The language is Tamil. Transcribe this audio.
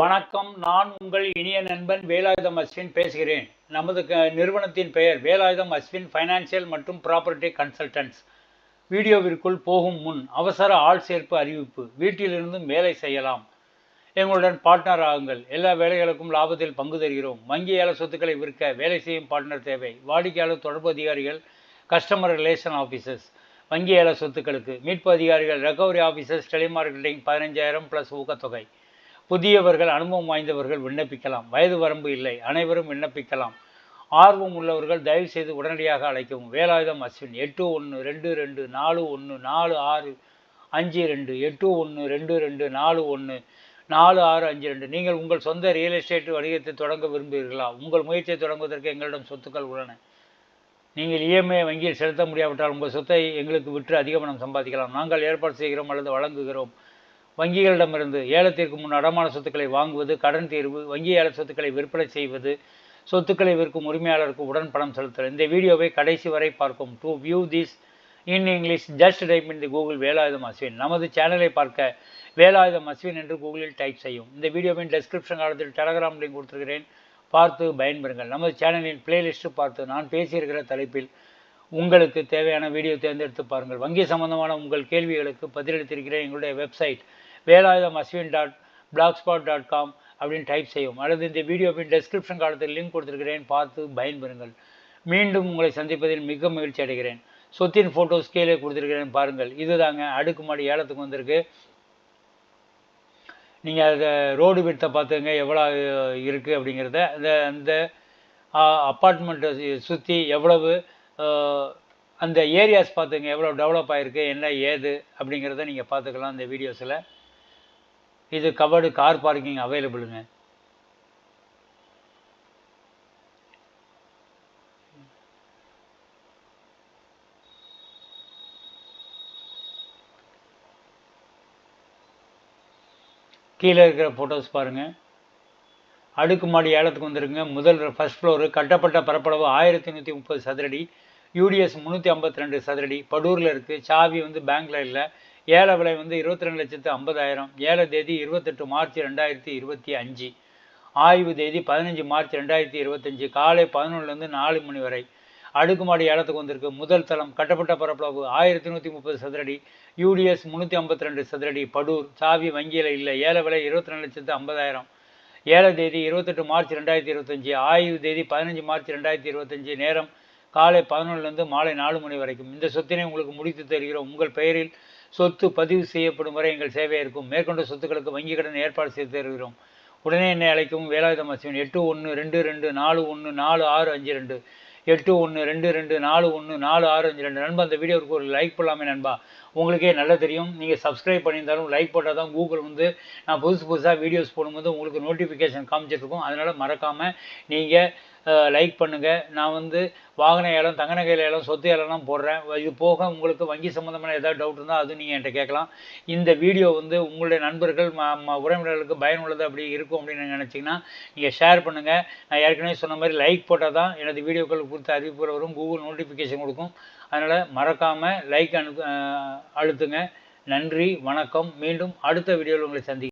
வணக்கம் நான் உங்கள் இனிய நண்பன் வேலாயுதம் அஸ்வின் பேசுகிறேன். நமது க நிறுவனத்தின் பெயர் வேலாயுதம் அஸ்வின் ஃபைனான்சியல் மற்றும் ப்ராப்பர்ட்டி கன்சல்டன்ட்ஸ் வீடியோவிற்குள் போகும் முன் அவசர ஆள் சேர்ப்பு அறிவிப்பு. வீட்டிலிருந்தும் வேலை செய்யலாம். எங்களுடன் பார்ட்னர் ஆகுங்கள். எல்லா வேலைகளுக்கும் லாபத்தில் பங்கு தருகிறோம். வங்கி ஏல சொத்துக்களை விற்க வேலை செய்யும் பார்ட்னர் தேவை. வாடிக்கையாளர் தொடர்பு அதிகாரிகள் கஸ்டமர் ரிலேஷன் ஆஃபீஸர்ஸ் வங்கி ஏல சொத்துக்களுக்கு மீட்பு அதிகாரிகள் ரெக்கவரி ஆஃபீஸர்ஸ் டெலிமார்க்கெட்டிங் பதினஞ்சாயிரம் ப்ளஸ் ஊக்கத்தொகை. புதியவர்கள் அனுபவம் வாய்ந்தவர்கள் விண்ணப்பிக்கலாம். வயது வரம்பு இல்லை. அனைவரும் விண்ணப்பிக்கலாம். ஆர்வம் உள்ளவர்கள் தயவு செய்து உடனடியாக அழைக்கவும். வேலாயுதம் அஸ்வின் எட்டு ஒன்று ரெண்டு ரெண்டு நாலு ஒன்று நாலு ஆறு அஞ்சு ரெண்டு எட்டு ஒன்று ரெண்டு ரெண்டு நாலு ஒன்று நாலு ஆறு அஞ்சு ரெண்டு. நீங்கள் உங்கள் சொந்த ரியல் எஸ்டேட் வணிகத்தை தொடங்க விரும்புகிறீர்களா? உங்கள் முயற்சியை தொடங்குவதற்கு எங்களிடம் சொத்துக்கள் உள்ளன. நீங்கள் இஎம்ஐ வங்கியில் செலுத்த முடியாவிட்டால் உங்கள் சொத்தை எங்களுக்கு விற்று அதிக பணம் சம்பாதிக்கலாம். நாங்கள் ஏற்பாடு செய்கிறோம் அல்லது வழங்குகிறோம். வங்கிகளிடமிருந்து ஏலத்திற்கு முன் அடமான சொத்துக்களை வாங்குவது கடன் தீர்வு வங்கி ஏல சொத்துக்களை விற்பனை செய்வது சொத்துக்களை விற்கும் உரிமையாளருக்கு உடன் பணம் செலுத்தல் இந்த வீடியோவை கடைசி வரை பார்க்கும். To view this in English just type in the Google Velayudham Ashwin. நமது சேனலை பார்க்க வேலாயுதம் அஸ்வின் என்று கூகுளில் டைப் செய்யும். இந்த வீடியோவின் டெஸ்கிரிப்ஷன் காலத்தில் டெலகிராம் லிங்க் கொடுத்துருக்கிறேன். பார்த்து பயன்பெறுங்கள். நமது சேனலின் பிளேலிஸ்ட்டு பார்த்து நான் பேசியிருக்கிற தலைப்பில் உங்களுக்கு தேவையான வீடியோ தேர்ந்தெடுத்து பாருங்கள். வங்கி சம்பந்தமான உங்கள் கேள்விகளுக்கு பதிலளித்திருக்கிறேன். எங்களுடைய website Velayudham Ashwin dot blogspot dot com அப்படின்னு டைப் செய்யும் அல்லது இந்த வீடியோவின் டெஸ்கிரிப்ஷன் காலத்தில் லிங்க் கொடுத்துருக்கிறேன். பார்த்து பயன்பெறுங்கள். மீண்டும் உங்களை சந்திப்பதில் மிக மகிழ்ச்சி அடைகிறேன். சொத்தின் ஃபோட்டோஸ் கீழே கொடுத்துருக்கிறேன் பாருங்கள். இதுதாங்க அடுக்குமாடி ஏலத்துக்கு வந்திருக்கு. நீங்கள் அதை ரோடு விட்டை பார்த்துங்க எவ்வளோ இருக்குது அப்படிங்கிறத. அந்த அந்த அப்பார்ட்மெண்ட்டை சுற்றி எவ்வளவு அந்த ஏரியாஸ் பார்த்துங்க எவ்வளோ டெவலப் ஆகிருக்கு என்ன ஏது அப்படிங்கிறத நீங்கள் பார்த்துக்கலாம் இந்த வீடியோஸில் இது கவர்டு கார் பார்க்கிங் அவைலபிளுங்க கீழே இருக்கிற ஃபோட்டோஸ் பாருங்கள் அடுக்குமாடி ஏலத்துக்கு வந்துருங்க. முதல் ஃபர்ஸ்ட் ஃப்ளோரு கட்டப்பட்ட பரப்பளவு ஆயிரத்தி நூற்றி முப்பது சதுரடி. யூடிஎஸ் முந்நூற்றி ஐம்பத்தி ரெண்டு சதுரடி. படூரில் இருக்குது சாவி வந்து பேங்க்கில் இல்லை. ஏல விலை வந்து இருபத்தி ரெண்டு லட்சத்து ஐம்பதாயிரம் ஏல தேதி இருபத்தெட்டு மார்ச் ரெண்டாயிரத்தி இருபத்தி அஞ்சு ஆய்வு தேதி பதினஞ்சு மார்ச் ரெண்டாயிரத்தி இருபத்தஞ்சு காலை பதினொன்றுலேருந்து நாலு மணி வரை. அடுக்குமாடி ஏலத்துக்கு வந்திருக்கு. முதல் தளம் கட்டப்பட்ட பரப்பளவு ஆயிரத்தி நூற்றி முப்பது சதுரடி யூடிஎஸ் முந்நூற்றி ஐம்பத்தி ரெண்டு சதுரடி படூர் சாவி வங்கியில் இல்லை. ஏல விலை இருபத்தி ரெண்டு லட்சத்து ஐம்பதாயிரம். ஏழை தேதி இருபத்தெட்டு மார்ச் ரெண்டாயிரத்தி இருபத்தஞ்சி ஆய்வு தேதி பதினஞ்சு மார்ச் ரெண்டாயிரத்தி இருபத்தஞ்சி நேரம் காலை பதினொன்றுலேருந்து மாலை நாலு மணி வரைக்கும். இந்த சொத்தினை உங்களுக்கு முடித்து தருகிறோம். உங்கள் பெயரில் சொத்து பதிவு செய்யப்படும் வரை எங்கள் சேவை இருக்கும். மேற்கொண்ட சொத்துக்களுக்கு வங்கி கடன் ஏற்பாடு செய்து தருகிறோம். உடனே என்னை அழைக்கவும் வேலாயுதம் அஸ்வின் எட்டு ஒன்று ரெண்டு ரெண்டு நாலு ஒன்று நாலு ஆறு அஞ்சு ரெண்டு எட்டு ஒன்று ரெண்டு ரெண்டு நாலு ஒன்று நாலு ஆறு அஞ்சு ரெண்டு. நண்பா அந்த வீடியோவுக்கு ஒரு லைக் பண்ணலாமே நண்பா. உங்களுக்கே நல்லா தெரியும். நீங்கள் சப்ஸ்கிரைப் பண்ணியிருந்தாலும் லைக் போட்டால் தான் கூகுள் வந்து நான் புதுசு புதுசாக வீடியோஸ் போடும்போது உங்களுக்கு நோட்டிஃபிகேஷன் காமிச்சிட்ருக்கோம் அதனால் மறக்காமல் நீங்கள் லைக் பண்ணுங்கள் நான் வந்து வாகன ஏலம் தங்க நகையில் ஏலம் சொத்து ஏலம்லாம் போடுறேன். இது போக உங்களுக்கு வங்கி சம்மந்தமான ஏதாவது டவுட் இருந்தால் அதுவும் நீங்கள் என்கிட்ட கேட்கலாம். இந்த வீடியோ வந்து உங்களுடைய நண்பர்கள் ம உறவினர்களுக்கு பயனுள்ளது அப்படி இருக்கும் அப்படின்னு நினச்சிங்கன்னா நீங்கள் ஷேர் பண்ணுங்கள் நான் ஏற்கனவே சொன்ன மாதிரி லைக் போட்டால் தான் எனது வீடியோக்கள் குறித்த அறிவிப்புகள் வரும். கூகுள் நோட்டிஃபிகேஷன் கொடுக்கும். அதனால் மறக்காமல் லைக் அனு அழுத்துங்க. நன்றி வணக்கம். மீண்டும் அடுத்த வீடியோவில் உங்களை சந்தி